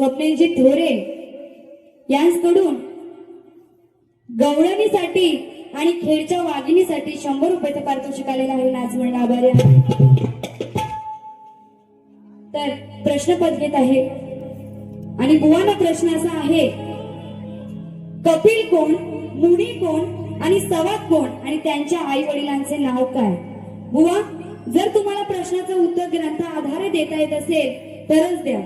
स्वप्नेंजी थोरे यांकडून गवळणीसाठी आणि खेळच्या वाघिणीसाठी शंभर रुपयाचं पारितोषिक आलेलं आहे. नाचवण आभारी तर प्रश्नपद घेत आहे. आणि बुवाना प्रश्न असा आहे कपिल कोण मुनी कोण आणि सवाद कोण आणि त्यांच्या आई वडिलांचे नाव काय? बुवा जर तुम्हाला प्रश्नाचं उत्तर ग्रंथ आधारे देता येत असेल तरच द्या.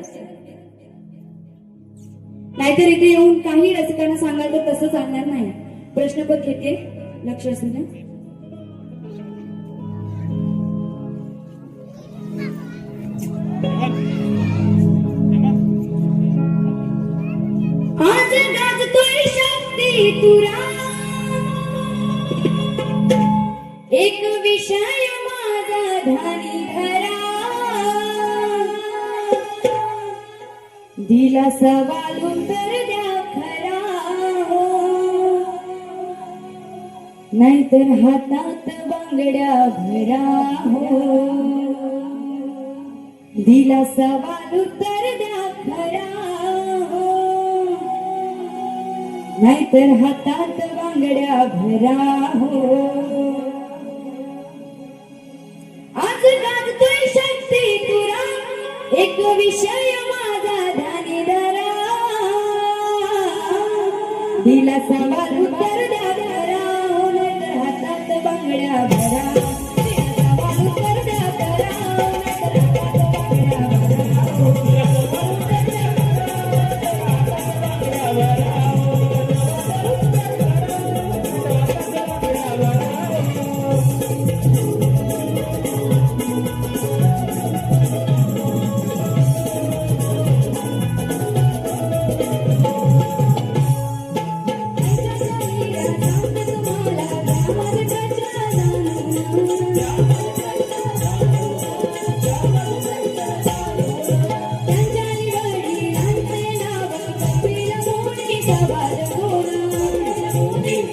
नाहीतर इथे येऊन काही रसिकांना सांगाल तर तसं चालणार नाही. प्रश्नपद घेते. लक्ष असू द्या. तुरा एक विषय माझा धानी खरा दिला सवा नाहीतर हातात बांगड्या भरा हो. दिला सवाल उत्तर द्या खरा हो. नाहीतर हातात बांगड्या भरा हो. आज गाजतोय शक्ती तुरा एक विषय माझा धानी धरा. दिला सवाल उत्तर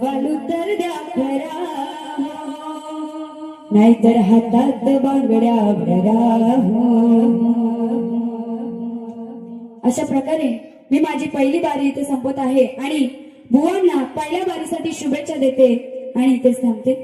सवाल तर द्या खरा नाहीतर हातात बांगड्या भरा हो. अशा प्रकारे मी माझी पहिली बारी इथे संपत आहे आणि भुवांना पहिल्या बारीसाठी शुभेच्छा देते आणि इथेच थांबते.